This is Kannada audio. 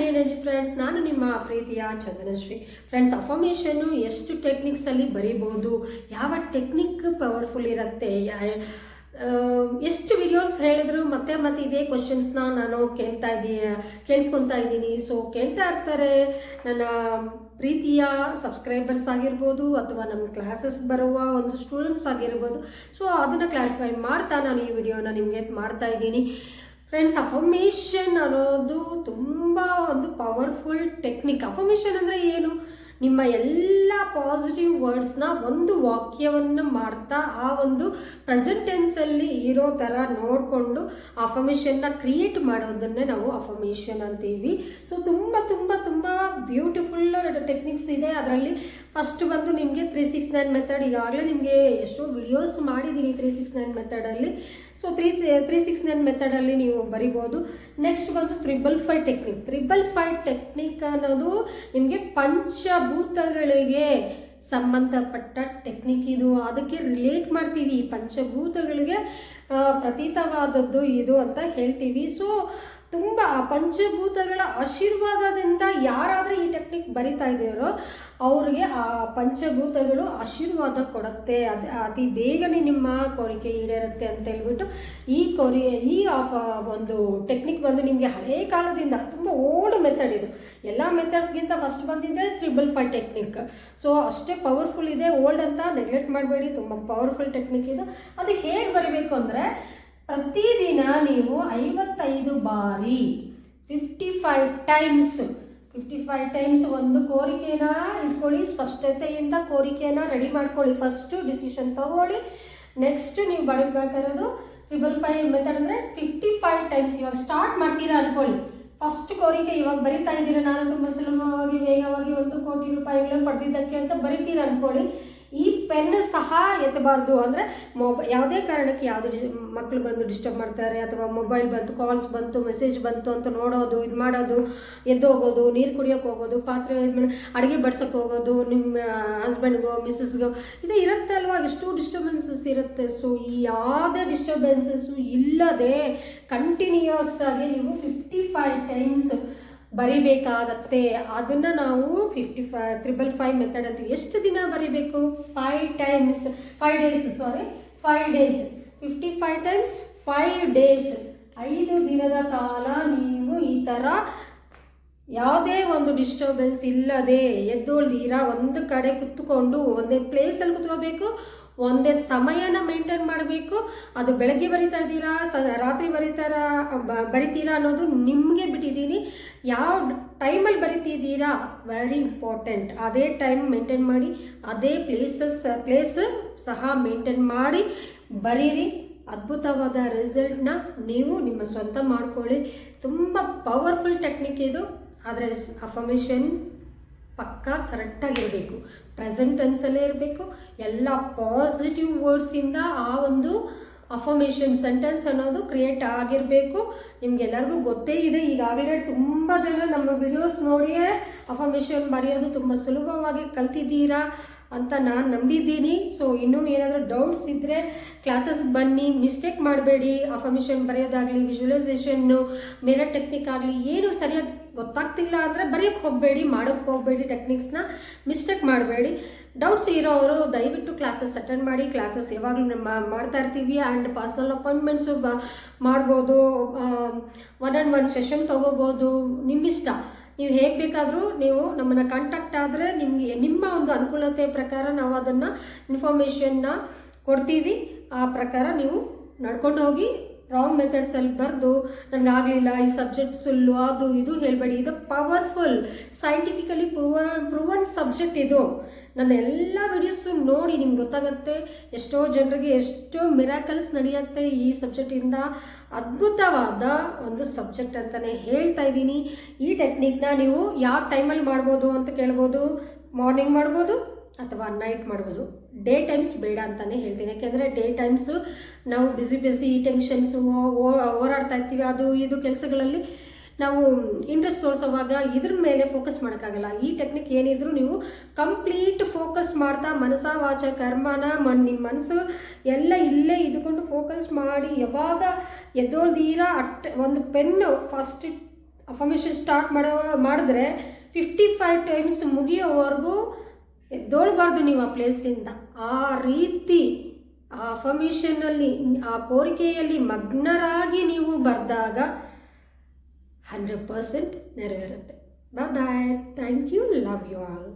ಹನಿ ಎನರ್ಜಿ ಫ್ರೆಂಡ್ಸ್, ನಾನು ನಿಮ್ಮ ಪ್ರೀತಿಯ ಚಂದನಶ್ರೀ. ಫ್ರೆಂಡ್ಸ್ ಅಫಾಮೇಷನ್ನು ಎಷ್ಟು ಟೆಕ್ನಿಕ್ಸಲ್ಲಿ ಬರೀಬೋದು ಯಾವ ಟೆಕ್ನಿಕ್ ಪವರ್ಫುಲ್ ಇರುತ್ತೆ? ಎಷ್ಟು ವಿಡಿಯೋಸ್ ಹೇಳಿದ್ರು ಮತ್ತೆ ಮತ್ತೆ ಇದೇ ಕ್ವಶನ್ಸ್ನ ನಾನು ಕೇಳ್ತಾ ಇದೀನಿ ಕೇಳಿಸ್ಕೊತಾ ಇದ್ದೀನಿ. ಸೊ ಕೇಳ್ತಾ ಇರ್ತಾರೆ ನನ್ನ ಪ್ರೀತಿಯ ಸಬ್ಸ್ಕ್ರೈಬರ್ಸ್ ಆಗಿರ್ಬೋದು ಅಥವಾ ನಮ್ಮ ಕ್ಲಾಸಸ್ ಬರುವ ಒಂದು ಸ್ಟೂಡೆಂಟ್ಸ್ ಆಗಿರ್ಬೋದು. ಸೊ ಅದನ್ನು ಕ್ಲಾರಿಫೈ ಮಾಡ್ತಾ ನಾನು ಈ ವಿಡಿಯೋನ ನಿಮಗೆ ಮಾಡ್ತಾ ಇದ್ದೀನಿ. ಫ್ರೆಂಡ್ಸ್ ಅಫರ್ಮೇಷನ್ ಅನ್ನೋದು ತುಂಬ ಒಂದು ಪವರ್ಫುಲ್ ಟೆಕ್ನಿಕ್ ಅಫರ್ಮೇಷನ್ ಅಂದರೆ ಏನು? ನಿಮ್ಮ ಎಲ್ಲ ಪಾಸಿಟಿವ್ ವರ್ಡ್ಸ್ನ ಒಂದು ವಾಕ್ಯವನ್ನು ಮಾಡ್ತಾ ಆ ಒಂದು ಪ್ರೆಸೆಂಟ್ ಟೆನ್ಸಲ್ಲಿ ಇರೋ ಥರ ನೋಡಿಕೊಂಡು ಅಫಮೇಷನ್ನ ಕ್ರಿಯೇಟ್ ಮಾಡೋದನ್ನೇ ನಾವು ಅಫಮೇಷನ್ ಅಂತೀವಿ. ಸೊ ತುಂಬ ತುಂಬ ತುಂಬ ಬ್ಯೂಟಿಫುಲ್ ಟೆಕ್ನಿಕ್ಸ್ ಇದೆ. ಅದರಲ್ಲಿ ಫಸ್ಟ್ ಬಂದು ನಿಮಗೆ ತ್ರೀ ಸಿಕ್ಸ್ ನೈನ್ ಮೆಥಡ್ ಈಗಾಗಲೇ ನಿಮಗೆ ಎಷ್ಟೋ ವಿಡಿಯೋಸ್ ಮಾಡಿದ್ದೀನಿ three six nine ಮೆಥಡಲ್ಲಿ so three three six nine ಮೆಥಡಲ್ಲಿ ನೀವು ಬರಿಬೋದು. ನೆಕ್ಸ್ಟ್ ಬಂದು triple five technique triple five technique ಅನ್ನೋದು ನಿಮಗೆ ಪಂಚಭೂತಗಳಿಗೆ ಸಂಬಂಧಪಟ್ಟ ಟೆಕ್ನಿಕ್ ಇದು. ಅದಕ್ಕೆ ರಿಲೇಟ್ ಮಾಡ್ತೀವಿ ಪಂಚಭೂತಗಳಿಗೆ. ಪ್ರತೀತವಾದದ್ದು ಇದು ಅಂತ ಹೇಳ್ತೀವಿ. ಸೊ ತುಂಬ ಪಂಚಭೂತಗಳ ಆಶೀರ್ವಾದದಿಂದ ಯಾರಾದರೂ ಈ ಟೆಕ್ನಿಕ್ ಬರಿತಾ ಇದೆಯೋ ಅವ್ರಿಗೆ ಆ ಪಂಚಭೂತಗಳು ಆಶೀರ್ವಾದ ಕೊಡುತ್ತೆ. ಅದು ಅತಿ ಬೇಗನೆ ನಿಮ್ಮ ಕೋರಿಕೆ ಈಡೇರುತ್ತೆ ಅಂತ ಹೇಳ್ಬಿಟ್ಟು ಈ ಕೋರಿ, ಈ ಆಫ್ ಒಂದು ಟೆಕ್ನಿಕ್ ಬಂದು ನಿಮಗೆ ಹಳೇ ಕಾಲದಿಂದ ತುಂಬ ಓಲ್ಡ್ ಮೆಥಡ್ ಇದು. ಎಲ್ಲ ಮೆಥಡ್ಸ್ಗಿಂತ ಫಸ್ಟ್ ಬಂದಿದೆ ತ್ರಿಬಲ್ ಫೈವ್ ಟೆಕ್ನಿಕ್ ಸೊ ಅಷ್ಟೇ ಪವರ್ಫುಲ್ ಇದೆ. ಓಲ್ಡ್ ಅಂತ ನೆಗ್ಲೆಕ್ಟ್ ಮಾಡಬೇಡಿ. ತುಂಬ ಪವರ್ಫುಲ್ ಟೆಕ್ನಿಕ್ ಇದು. ಅದು ಹೇಗೆ ಬರಬೇಕು ಅಂದರೆ ಪ್ರತಿದಿನ ನೀವು ಐವತ್ತೈದು ಬಾರಿ fifty five times fifty five times ಒಂದು ಕೋರಿಕೆನ ಇಟ್ಕೊಳ್ಳಿ, ಸ್ಪಷ್ಟತೆಯಿಂದ ಕೋರಿಕೆನ ರೆಡಿ ಮಾಡ್ಕೊಳ್ಳಿ. ಫಸ್ಟು ಡಿಸಿಷನ್ ತಗೊಳ್ಳಿ. ನೆಕ್ಸ್ಟ್ ನೀವು ಬರೀಬೇಕಾಗಿರೋದು ಟ್ರಿಬಲ್ ಫೈವ್ ಮೆಥಡ್ ಅಂದರೆ ಫಿಫ್ಟಿ ಫೈವ್ ಟೈಮ್ಸ್ ಇವಾಗ ಸ್ಟಾರ್ಟ್ ಮಾಡ್ತೀರಾ ಅನ್ಕೊಳ್ಳಿ. ಫಸ್ಟ್ ಕೋರಿಕೆ ಇವಾಗ ಬರಿತಾ ಇದ್ದೀರಾ? ನಾನು ತುಂಬ ಸುಲಭವಾಗಿ, ವೇಗವಾಗಿ ಒಂದು ಕೋಟಿ ರೂಪಾಯಿಗಳನ್ನು ಪಡೆದಿದ್ದಕ್ಕೆ ಅಂತ ಬರಿತೀರಾ ಅನ್ಕೊಳ್ಳಿ. ಈ ಪೆನ್ ಸಹ ಎತ್ತಬಾರ್ದು ಅಂದರೆ ಮೊಬ, ಯಾವುದೇ ಕಾರಣಕ್ಕೆ ಯಾವುದು ಡಿಸ್ ಮಕ್ಕಳು ಬಂದು ಡಿಸ್ಟರ್ಬ್ ಮಾಡ್ತಾರೆ ಅಥವಾ ಮೊಬೈಲ್ ಬಂತು ಕಾಲ್ಸ್ ಬಂತು ಮೆಸೇಜ್ ಬಂತು ಅಂತ ನೋಡೋದು, ಇದು ಮಾಡೋದು, ಎದ್ದು ಹೋಗೋದು, ನೀರು ಕುಡಿಯೋಕೆ ಹೋಗೋದು, ಪಾತ್ರೆ ಅಡುಗೆ ಬಡ್ಸೋಕೆ ಹೋಗೋದು ನಿಮ್ಮ ಹಸ್ಬೆಂಡ್ಗೋ ಮಿಸ್ಸಸ್ಗೋ ಇದು ಇರುತ್ತೆ ಅಲ್ವಾ? ಎಷ್ಟು ಡಿಸ್ಟರ್ಬೆನ್ಸಸ್ ಇರುತ್ತೆ. ಸೊ ಈ ಯಾವುದೇ ಡಿಸ್ಟರ್ಬೆನ್ಸಸ್ಸು ಇಲ್ಲದೆ ಕಂಟಿನ್ಯೂಯಸ್ ಆಗಿ ನೀವು ಫಿಫ್ಟಿ ಫೈವ್ ಟೈಮ್ಸ್ ಬರಿಬೇಕಾಗತ್ತೆ. ಅದನ್ನ ನಾವು fifty five triple five method ಅಂತ ಎಷ್ಟು ದಿನ ಬರಿಬೇಕು? Five times five days sorry five days fifty five times five days ಐದು ದಿನದ ಕಾಲ ನೀವು ಈ ಥರ ಯಾವುದೇ ಒಂದು ಡಿಸ್ಟರ್ಬೆನ್ಸ್ ಇಲ್ಲದೆ ಎದ್ದೋಳ್ದೀರಾ ಒಂದು ಕಡೆ ಕುತ್ಕೊಂಡು ಒಂದೇ ಪ್ಲೇಸಲ್ಲಿ ಕುತ್ಕೋಬೇಕು ಒಂದೇ ಸಮಯನ ಮೇಂಟೈನ್ ಮಾಡಬೇಕು. ಅದು ಬೆಳಗ್ಗೆ ಬರಿತಾ ಇದ್ದೀರಾ, ಸ, ರಾತ್ರಿ ಬರೀತಾರಾ ಬರಿತೀರಾ ಅನ್ನೋದು ನಿಮಗೆ ಬಿಟ್ಟಿದ್ದೀನಿ. ಯಾವ ಟೈಮಲ್ಲಿ ಬರಿತಿದ್ದೀರಾ? ವೆರಿ ಇಂಪಾರ್ಟೆಂಟ್ ಅದೇ ಟೈಮ್ ಮೇಂಟೈನ್ ಮಾಡಿ, ಅದೇ ಪ್ಲೇಸಸ್ ಪ್ಲೇಸ್ ಸಹ ಮೇಂಟೈನ್ ಮಾಡಿ ಬರೀರಿ. ಅದ್ಭುತವಾದ ರಿಸಲ್ಟ್ನ ನೀವು ನಿಮ್ಮ ಸ್ವಂತ ಮಾಡ್ಕೊಳ್ಳಿ. ತುಂಬ ಪವರ್ಫುಲ್ ಟೆಕ್ನಿಕ್ ಇದು. ಆದರೆ ಅಫರ್ಮೇಷನ್ ಪಕ್ಕಾ ಕರೆಕ್ಟಾಗಿರಬೇಕು. ಪ್ರೆಸೆಂಟ್ ಟೆನ್ಸಲ್ಲೇ ಇರಬೇಕು. ಎಲ್ಲ ಪಾಸಿಟಿವ್ ವರ್ಡ್ಸಿಂದ ಆ ಒಂದು ಅಫರ್ಮೇಷನ್ ಸೆಂಟೆನ್ಸ್ ಅನ್ನೋದು ಕ್ರಿಯೇಟ್ ಆಗಿರಬೇಕು. ನಿಮ್ಗೆಲ್ಲರಿಗೂ ಗೊತ್ತೇ ಇದೆ, ಈಗಾಗಲೇ ತುಂಬ ಜನ ನಮ್ಮ ವಿಡಿಯೋಸ್ ನೋಡಿಯೇ ಅಫರ್ಮೇಷನ್ ಬರೆಯೋದು ತುಂಬ ಸುಲಭವಾಗಿ ಕಲ್ತಿದ್ದೀರಾ. ಅಂತ ನಾನು ನಂಬಿದ್ದೀನಿ. ಸೊ ಇನ್ನೂ ಏನಾದರೂ ಡೌಟ್ಸ್ ಇದ್ದರೆ ಕ್ಲಾಸಸ್ಗೆ ಬನ್ನಿ. ಮಿಸ್ಟೇಕ್ ಮಾಡಬೇಡಿ. ಅಫರ್ಮೇಷನ್ ಬರೆಯೋದಾಗಲಿ ವಿಜುವಲೈಸೇಷನ್ನು ಮಿರರ್ ಟೆಕ್ನಿಕ್ ಆಗಲಿ, ಏನು ಸರಿಯಾಗಿ ಗೊತ್ತಾಗ್ತಿಲ್ಲ ಅಂದರೆ ಬರೆಯೋಕ್ಕೆ ಹೋಗಬೇಡಿ ಮಾಡೋಕ್ಕೆ ಹೋಗಬೇಡಿ ಟೆಕ್ನಿಕ್ಸ್ನ ಮಿಸ್ಟೇಕ್ ಮಾಡಬೇಡಿ. ಡೌಟ್ಸ್ ಇರೋರು ದಯವಿಟ್ಟು ಕ್ಲಾಸಸ್ ಅಟೆಂಡ್ ಮಾಡಿ. ಕ್ಲಾಸಸ್ ಯಾವಾಗಲೂ ನಮ್ಮ ಮಾಡ್ತಾ ಇರ್ತೀವಿ. ಆ್ಯಂಡ್ ಪರ್ಸ್ನಲ್ ಅಪಾಯಿಂಟ್ಮೆಂಟ್ಸು ಬ ಮಾಡ್ಬೋದು. ಒನ್ ಆ್ಯಂಡ್ ಒನ್ ಸೆಷನ್ ತೊಗೋಬೋದು. ನಿಮ್ಮಿಷ್ಟ. ನೀವು ಹೇಗೆ ಬೇಕಾದರೂ ನೀವು ನಮ್ಮನ್ನು ಕಾಂಟ್ಯಾಕ್ಟ್ ಆದರೆ ನಿಮಗೆ, ನಿಮ್ಮ ಒಂದು ಅನುಕೂಲತೆ ಪ್ರಕಾರ ನಾವು ಅದನ್ನು ಇನ್ಫಾರ್ಮೇಷನ್ನ ಕೊಡ್ತೀವಿ. ಆ ಪ್ರಕಾರ ನೀವು ನಡ್ಕೊಂಡು ಹೋಗಿ ರಾಂಗ್ ಮೆಥಡ್ಸಲ್ಲಿ ಬರೆದು ನನಗಾಗಲಿಲ್ಲ ಈ ಸಬ್ಜೆಕ್ಟ್ ಸುಳ್ಳು, ಅದು ಇದು ಹೇಳಬೇಡಿ. ಇದು powerful scientifically prove proven subject ಇದು. ನನ್ನ ಎಲ್ಲ ವಿಡಿಯೋಸು ನೋಡಿ ನಿಮ್ಗೆ ಗೊತ್ತಾಗುತ್ತೆ. ಎಷ್ಟೋ ಜನರಿಗೆ ಎಷ್ಟೋ ಮಿರಾಕಲ್ಸ್ ನಡೆಯುತ್ತೆ ಈ ಸಬ್ಜೆಕ್ಟಿಂದ ಅದ್ಭುತವಾದ ಒಂದು ಸಬ್ಜೆಕ್ಟ್ ಅಂತಲೇ ಹೇಳ್ತಾ ಇದ್ದೀನಿ. ಈ ಟೆಕ್ನಿಕ್ನ ನೀವು ಯಾವ ಟೈಮಲ್ಲಿ ಮಾಡ್ಬೋದು ಅಂತ ಕೇಳ್ಬೋದು? ಮಾರ್ನಿಂಗ್ ಮಾಡ್ಬೋದು? ಅಥವಾ ನೈಟ್ ಮಾಡ್ಬೋದು. ಡೇ ಟೈಮ್ಸ್ ಬೇಡ ಅಂತಲೇ ಹೇಳ್ತೀನಿ. ಯಾಕೆಂದರೆ ಡೇ ಟೈಮ್ಸು ನಾವು ಬ್ಯುಸಿ ಬಿಸಿ ಈ ಟೆನ್ಷನ್ಸು ಓಡಾಡ್ತಾ ಇರ್ತೀವಿ. ಅದು, ಇದು ಕೆಲಸಗಳಲ್ಲಿ ನಾವು ಇಂಟ್ರೆಸ್ಟ್ ತೋರಿಸೋವಾಗ ಇದ್ರ ಮೇಲೆ ಫೋಕಸ್ ಮಾಡೋಕ್ಕಾಗಲ್ಲ. ಈ ಟೆಕ್ನಿಕ್ ಏನಿದ್ರು ನೀವು ಕಂಪ್ಲೀಟ್ ಫೋಕಸ್ ಮಾಡ್ತಾ ಮನಸ ವಾಚ, ಕರ್ಮನ, ಮನ್ ನಿಮ್ಮ ಮನಸ್ಸು ಎಲ್ಲ ಇಲ್ಲೇ ಇದ್ಕೊಂಡು ಫೋಕಸ್ ಮಾಡಿ ಯಾವಾಗ ಎದ್ದೋಳ್ದೀರಾ ಅಟ್ ಒಂದು ಪೆನ್ನು ಫಸ್ಟ್ ಅಫರ್ಮೇಷನ್ ಸ್ಟಾರ್ಟ್ ಮಾಡೋ, ಮಾಡಿದ್ರೆ ಫಿಫ್ಟಿ ಫೈವ್ ಟೈಮ್ಸ್ ಮುಗಿಯೋವರೆಗೂ ಎದ್ದೋಳ್ಬಾರ್ದು ನೀವು ಆ ಪ್ಲೇಸಿಂದ ಆ ರೀತಿ, ಆ ಅಫರ್ಮೇಷನ್ನಲ್ಲಿ ಆ ಕೋರಿಕೆಯಲ್ಲಿ ಮಗ್ನರಾಗಿ ನೀವು ಬರೆದಾಗ hundred percent ನೆರವೇರುತ್ತೆ. Bye bye thank you love you all